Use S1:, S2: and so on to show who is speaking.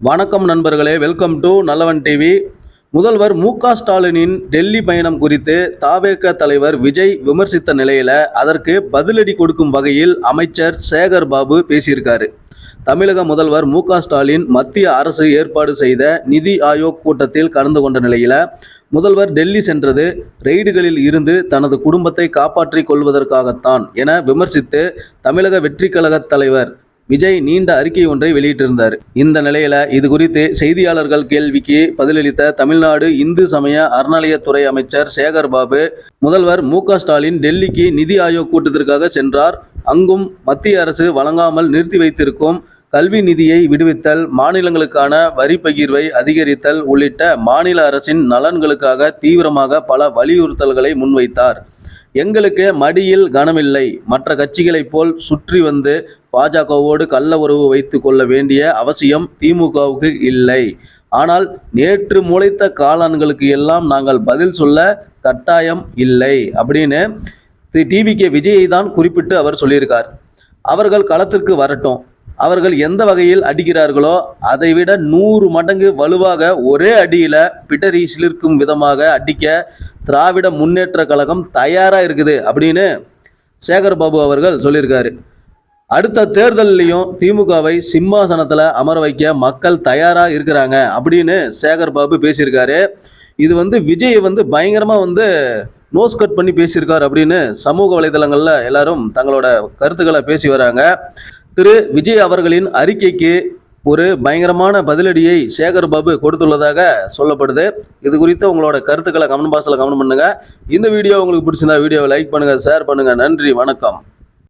S1: வணக்கம் நண்பர்களே welcome to நல்லவன் டிவி முதல்வர் மு க ஸ்டாலினின் டெல்லி பயணம் குறித்து தாவேக தலைவர் விஜய் விமர்சித்த நிலையில் அதற்கு பதிலடி கொடுக்கும் வகையில் அமைச்சர் சேகர் பாபு பேசியிருக்காரு. தமிழக முதல்வர் மு க ஸ்டாலின் மத்திய அரசு ஏற்பாடு செய்த நிதி ஆயோக் கூட்டத்தில் கலந்து கொண்ட நிலையில் முதல்வர் டெல்லி சென்றது ரெய்டுகளில் இருந்து தனது குடும்பத்தை காப்பாற்றிக் கொள்வதற்காகத்தான் என விமர்சித்து தமிழக வெற்றி கழக தலைவர் விஜய் நீண்ட அறிக்கை ஒன்றை வெளியிட்டிருந்தார். இந்த நிலையில இது குறித்து செய்தியாளர்கள் கேள்விக்கு பதிலளித்த தமிழ்நாடு இந்து சமய அறநிலையத்துறை அமைச்சர் சேகர் பாபு முதல்வர் மு ஸ்டாலின் டெல்லிக்கு நிதி ஆயோக் கூட்டத்திற்காக சென்றார். அங்கும் மத்திய அரசு வழங்காமல் நிறுத்தி வைத்திருக்கும் கல்வி நிதியை விடுவித்தல் மாநிலங்களுக்கான வரி பகிர்வை அதிகரித்தல் உள்ளிட்ட மாநில அரசின் நலன்களுக்காக தீவிரமாக பல வலியுறுத்தல்களை முன்வைத்தார். எங்களுக்கு மடியில் கனமில்லை. மற்ற கட்சிகளைப் போல் சுற்றி வந்து பாஜகவோடு கள்ள உறவு வைத்து கொள்ள வேண்டிய அவசியம் திமுகவுக்கு இல்லை. ஆனால் நேற்று முளைத்த காளான்களுக்கு எல்லாம் நாங்கள் பதில் சொல்ல கட்டாயம் இல்லை அப்படின்னு டிவிகே விஜயை தான் குறிப்பிட்டு அவர் சொல்லியிருக்கார். அவர்கள் களத்திற்கு வரட்டும். அவர்கள் எந்த வகையில் அடிக்கிறார்களோ அதை விட நூறு மடங்கு வலுவாக ஒரே அடியில் பிடரி சிலிர்க்கும் விதமாக அடிக்க திராவிட முன்னேற்ற கழகம் தயாராக இருக்குது அப்படின்னு சேகர் பாபு அவர்கள் சொல்லியிருக்காரு. அடுத்த தேர்தல்லையும் திமுகவை சிம்மாசனத்தில் அமர வைக்க மக்கள் தயாராக இருக்கிறாங்க அப்படின்னு சேகர் பாபு பேசியிருக்காரு. இது வந்து விஜய் வந்து பயங்கரமாக வந்து நோஸ் கட் பண்ணி பேசியிருக்கார் அப்படின்னு சமூக வலைதளங்களில் எல்லாரும் தங்களோட கருத்துக்களை பேசி வராங்க. திரு விஜய் அவர்களின் அறிக்கைக்கு ஒரு பயங்கரமான பதிலடியை சேகர் பாபு கொடுத்துள்ளதாக சொல்லப்படுது. இது குறித்து உங்களோட கருத்துக்களை கமெண்ட் பாக்ஸில் கமெண்ட் பண்ணுங்க. இந்த வீடியோ உங்களுக்கு பிடிச்சிருந்தா வீடியோவை லைக் பண்ணுங்க ஷேர் பண்ணுங்க. நன்றி வணக்கம்.